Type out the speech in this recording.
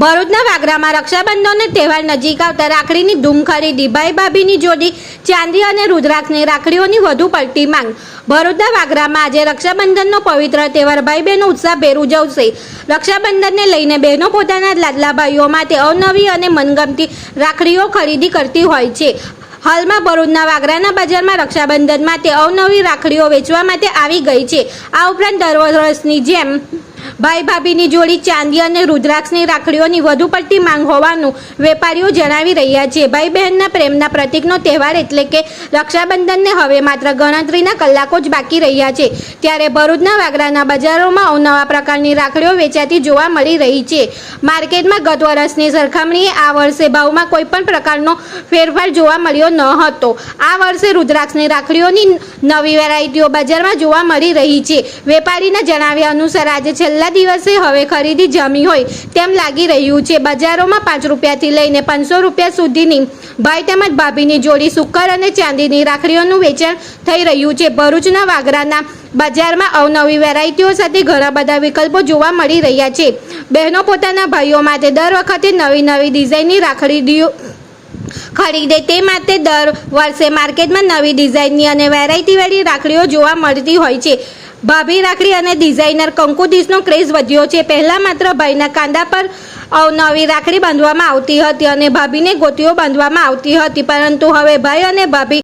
ભરૂચના વાગરામાં રક્ષાબંધનનો તહેવાર નજીક આવતા રાખડીની ધૂમ ખરીદી ભાઈ ભાભીની જોડી, ચાંદી અને રુદ્રાક્ષની રાખડીઓની વધુ પડતી માંગ. ભરૂચના વાગરામાં આજે રક્ષાબંધનનો પવિત્ર તહેવાર ભાઈ બહેનો ઉત્સાહભેર ઉજવશે. રક્ષાબંધનને લઈને બહેનો પોતાના લાડલા ભાઈઓ માટે અવનવી અને મનગમતી રાખડીઓ ખરીદી કરતી હોય છે. હાલમાં ભરૂચના વાગરાના બજારમાં રક્ષાબંધન માટે અવનવી રાખડીઓ વેચવા માટે આવી ગઈ છે. આ ઉપરાંત દર વર્ષની જેમ ભાઈ ભાભીની જોડી ચાંદી અને રુદ્રાક્ષની રાખડીઓની વધુ પડતી માંગ હોવાનું વેપારીઓ જણાવી રહ્યા છે. ભાઈ બહેનના પ્રેમના પ્રતીકનો તહેવાર એટલે કે રક્ષાબંધનને હવે માત્ર ગણતરીના કલાકો જ બાકી રહ્યા છે. ત્યારે ભરૂચના વાગરાના બજારોમાં અવનવા પ્રકારની રાખડીઓ વેચાતી જોવા મળી રહી છે. માર્કેટમાં ગત વર્ષની સરખામણીએ આ વર્ષે ભાવમાં કોઈ પણ પ્રકારનો ફેરફાર જોવા મળ્યો ન હતો. આ વર્ષે રુદ્રાક્ષની રાખડીઓની નવી વેરાયટીઓ બજારમાં જોવા મળી રહી છે. વેપારીના જણાવ્યા અનુસાર આજે છેલ્લા દિવસે હવે ખરીદી જમી હોય તેમ લાગી રહ્યું છે. બજારોમાં પાંચ રૂપિયાથી લઈને પાંચસો રૂપિયા સુધીની ભાઈ તેમજ ભાભીની જોડી સુકર અને ચાંદીની રાખડીઓનું વેચાણ થઈ રહ્યું છે. ભરૂચના વાગરાના બજારમાં અવનવી વેરાયટીઓ સાથે ઘણા બધા વિકલ્પો જોવા મળી રહ્યા છે. બહેનો પોતાના ભાઈઓ માટે દર વખતે નવી નવી ડિઝાઇનની રાખડીઓ ખરીદે તે માટે દર વર્ષે માર્કેટમાં નવી ડિઝાઇનની અને વેરાયટીવાળી રાખડીઓ જોવા મળતી હોય છે. ભાભી રાખડી અને ડિઝાઇનર કંકુદીસનો ક્રેઝ વધ્યો છે. પહેલાં માત્ર ભાઈના કાંદા પર અવનવી રાખડી બાંધવામાં આવતી હતી અને ભાભીને ગોટીઓ બાંધવામાં આવતી હતી. પરંતુ હવે ભાઈ અને ભાભી